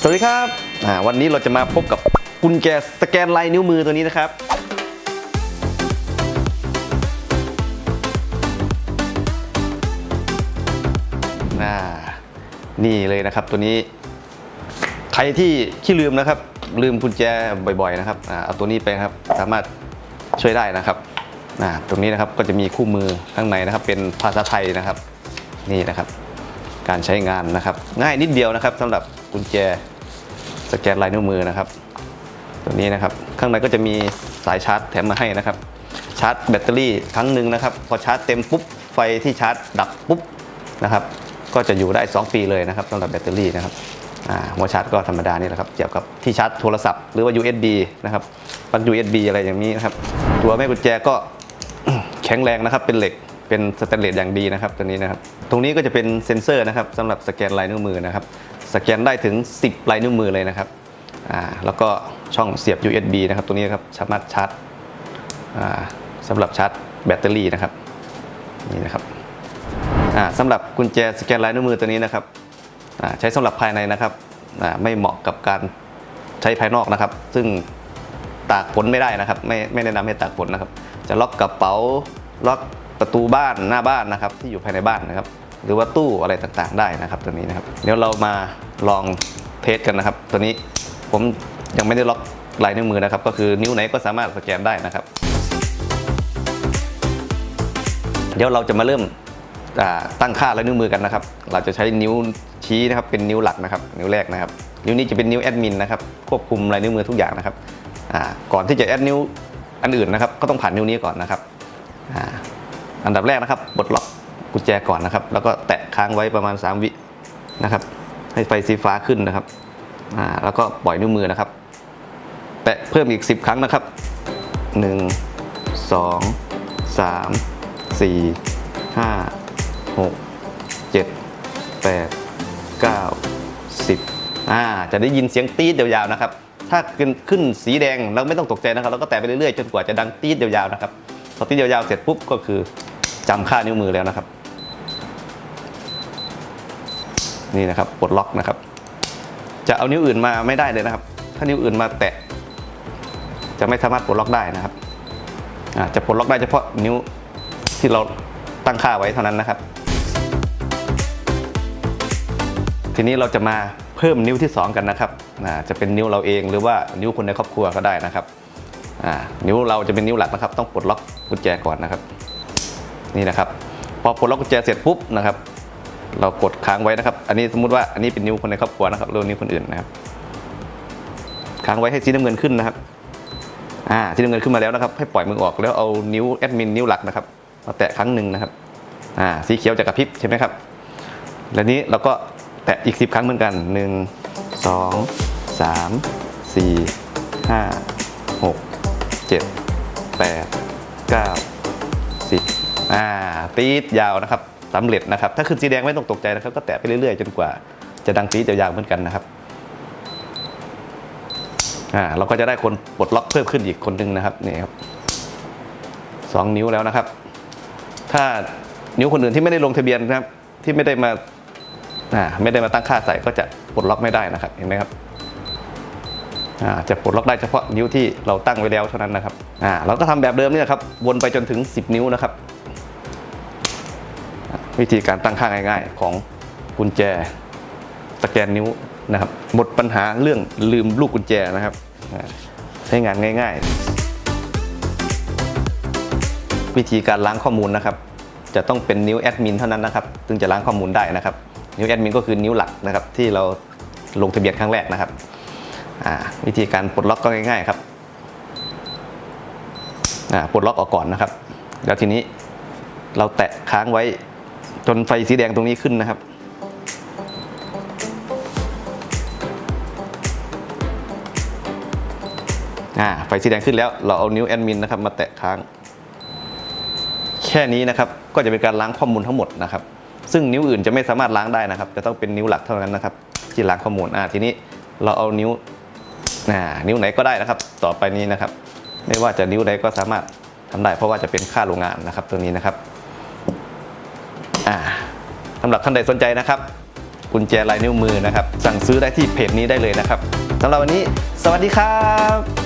สวัสดีครับวันนี้เราจะมาพบกับกุญแจสแกนลายนิ้วมือตัวนี้นะครับ นี่เลยนะครับตัวนี้ ใครที่ขี้ลืมนะครับ ลืมกุญแจบ่อยๆนะครับเอาตัวนี้ไปครับสามารถช่วยได้นะครับตรงนี้นะครับก็จะมีคู่มือข้างในนะครับ เป็นภาษาไทยนะครับ นี่นะครับ การใช้งานนะครับ ง่ายนิดเดียวนะครับสำหรับ กุญแจสแกนลายนิ้วมือนะครับ ตัวนี้นะครับ ข้างในก็จะมีสายชาร์จแถมมาให้นะครับ ชาร์จแบตเตอรี่ครั้งหนึ่งนะครับ พอชาร์จเต็มปุ๊บไฟที่ชาร์จดับปุ๊บนะครับ ก็จะอยู่ได้ 2 ปีเลยนะครับสำหรับแบตเตอรี่นะครับหัวชาร์จก็ธรรมดานี่แหละครับเกี่ยวกับที่ชาร์จโทรศัพท์หรือว่า USB นะครับปลั๊ก USB อะไรอย่างนี้นะครับ ตัวแม่กุญแจก็แข็งแรงนะครับ เป็นเหล็กเป็นสแตนเลสอย่างดีนะครับตัวนี้นะครับ ตรงนี้ก็จะเป็นเซ็นเซอร์นะครับสำหรับสแกนลายนิ้วมือนะครับ สแกนได้ถึง 10 ลายนิ้วมือเลยนะครับอ่าแล้วก็ช่องเสียบ USB นะครับ ตัวนี้ครับสามารถชาร์จอ่าสำหรับชาร์จแบตเตอรี่นะครับนี่นะครับอ่าสำหรับกุญแจสแกนลายนิ้วมือตัวนี้นะครับอ่าใช้สำหรับภายในนะครับอ่าไม่เหมาะกับการใช้ภายนอกนะครับ ซึ่งตากฝนไม่ได้นะครับ ไม่ไม่แนะนำให้ตากฝนนะครับ จะล็อกกระเป๋าล็อกประตูบ้านหน้าบ้านนะครับ ที่อยู่ภายในบ้านนะครับ หรือว่าตู้อะไรต่างๆ ได้นะครับตัวนี้นะครับเดี๋ยวเรามาลองเทสกันนะครับ ตัวนี้ผมยังไม่ได้ล็อกลายนิ้วมือนะครับ ก็คือนิ้วไหนก็สามารถสแกนได้นะครับ เดี๋ยวเราจะมาเริ่มตั้งค่าลายนิ้วมือกันนะครับ เราจะใช้นิ้วชี้นะครับเป็นนิ้วหลักนะครับ นิ้วแรกนะครับ นิ้วนี้จะเป็นนิ้วแอดมินนะครับควบคุมลายนิ้วมือทุกอย่างนะครับก่อนที่จะแอดนิ้วอันอื่นนะครับ ก็ต้องผ่านนิ้วนี้ก่อนนะครับออันดับแรกนะครับปลดล็อก กุญแจก่อนนะครับ แล้วก็แตะค้างไว้ประมาณ 3 วินะครับ ให้ไฟสีฟ้าขึ้นนะครับอ่าแล้วก็ปล่อยนิ้วมือนะครับ แตะเพิ่มอีก 10 ครั้งนะครับ 1 2 3 4 5 6 7 8 9 10อ่าจะได้ยินเสียงตีดยาวๆนะครับ ถ้าขึ้นขึ้นสีแดงเราไม่ต้องตกใจนะครับ เราก็แตะไปเรื่อยๆจนกว่าจะดังตีดยาวๆนะครับพอตีดยาวๆเสร็จปุ๊บก็คือจำค่านิ้วมือแล้วนะครับ นี่นะครับปลดล็อกนะครับ จะเอานิ้วอื่นมาไม่ได้เลยนะครับ ถ้านิ้วอื่นมาแตะ จะไม่สามารถปลดล็อกได้นะครับจะปลดล็อกได้เฉพาะนิ้วที่เราตั้งค่าไว้เท่านั้นนะครับ ทีนี้เราจะมาเพิ่มนิ้วที่ 2 กันนะครับจะเป็นนิ้วเราเองหรือว่านิ้วคนในครอบครัวก็ได้นะครับนิ้วเราจะเป็นนิ้วหลักนะครับ ต้องปลดล็อกกุญแจก่อนนะครับ นี่นะครับ พอปลดล็อกกุญแจเสร็จปุ๊บนะครับ เรากดค้างไว้นะครับ อันนี้สมมติว่าอันนี้เป็นนิ้วคนในครอบครัวนะครับหรือว่านิ้วคนอื่นนะครับ ค้างไว้ให้สีน้ำเงินขึ้นนะครับ อ่า สีน้ำเงินขึ้นมาแล้วนะครับ ให้ปล่อยมือออกแล้วเอานิ้วแอดมินนิ้วหลักนะครับ มาแตะครั้งหนึ่งนะครับ อ่า สีเขียวจะกระพริบใช่ไหมครับ แล้วนี้เราก็แตะอีก 10 ครั้งเหมือนกัน 1 2 3 4 5 6 7 8 9 10อ่าตีดยาวนะครับ สำเร็จนะครับ ถ้าขึ้นสีแดงไม่ต้องตกใจนะครับ ก็แตะไปเรื่อยๆ จนกว่าจะดังตีดยาวๆเหมือนกันนะครับอ่าเราก็จะได้คนปลดล็อกเพิ่มขึ้นอีกคนหนึงนะครับนี่ครับสองนิ้วแล้วนะครับ ถ้านิ้วคนอื่นที่ไม่ได้ลงทะเบียนนะครับ ที่ไม่ได้มาอ่าไม่ได้มาตั้งค่าใส่ก็จะปลดล็อกไม่ได้นะครับเห็นไหมครับอ่าจะปลดล็อกได้เฉพาะนิ้วที่เราตั้งไว้แล้วเท่านั้นนะครับอ่าเราก็ทำแบบเดิมนี่แหละครับวนไปจนถึง 10 นิ้วนะครับ วิธีการตั้งค่าง่าย ๆ ของกุญแจสแกนนิ้วนะครับหมดปัญหาเรื่องลืมลูกกุญแจนะครับใช้งานง่าย ๆ วิธีการล้างข้อมูลนะครับ จะต้องเป็นนิ้วแอดมินเท่านั้นนะครับถึงจะล้างข้อมูลได้นะครับ นิ้วแอดมินก็คือนิ้วหลักนะครับ ที่เราลงทะเบียนครั้งแรกนะครับวิธีการปลดล็อกก็ง่าย ๆ ครับปลดล็อกออกก่อนนะครับ แล้วทีนี้เราแตะค้างไว้ จนไฟสีแดงตรงนี้ขึ้นนะครับ อ่า ไฟสีแดงขึ้นแล้ว เราเอานิ้วแอดมินนะครับมาแตะค้าง แค่นี้นะครับ ก็จะเป็นการล้างข้อมูลทั้งหมดนะครับ ซึ่งนิ้วอื่นจะไม่สามารถล้างได้นะครับ จะต้องเป็นนิ้วหลักเท่านั้นนะครับ ที่ล้างข้อมูล อ่า ทีนี้เราเอานิ้วอ่านิ้วไหนก็ได้นะครับ ต่อไปนี้นะครับ ไม่ว่าจะนิ้วใดก็สามารถทำได้ เพราะว่าจะเป็นค่าโรงงานนะครับ ตัวนี้นะครับ อ่าสำหรับท่านใดสนใจนะครับกุญแจลายนิ้วมือนะครับ สั่งซื้อได้ที่เพจนี้ได้เลยนะครับสำหรับวันนี้ สวัสดีครับ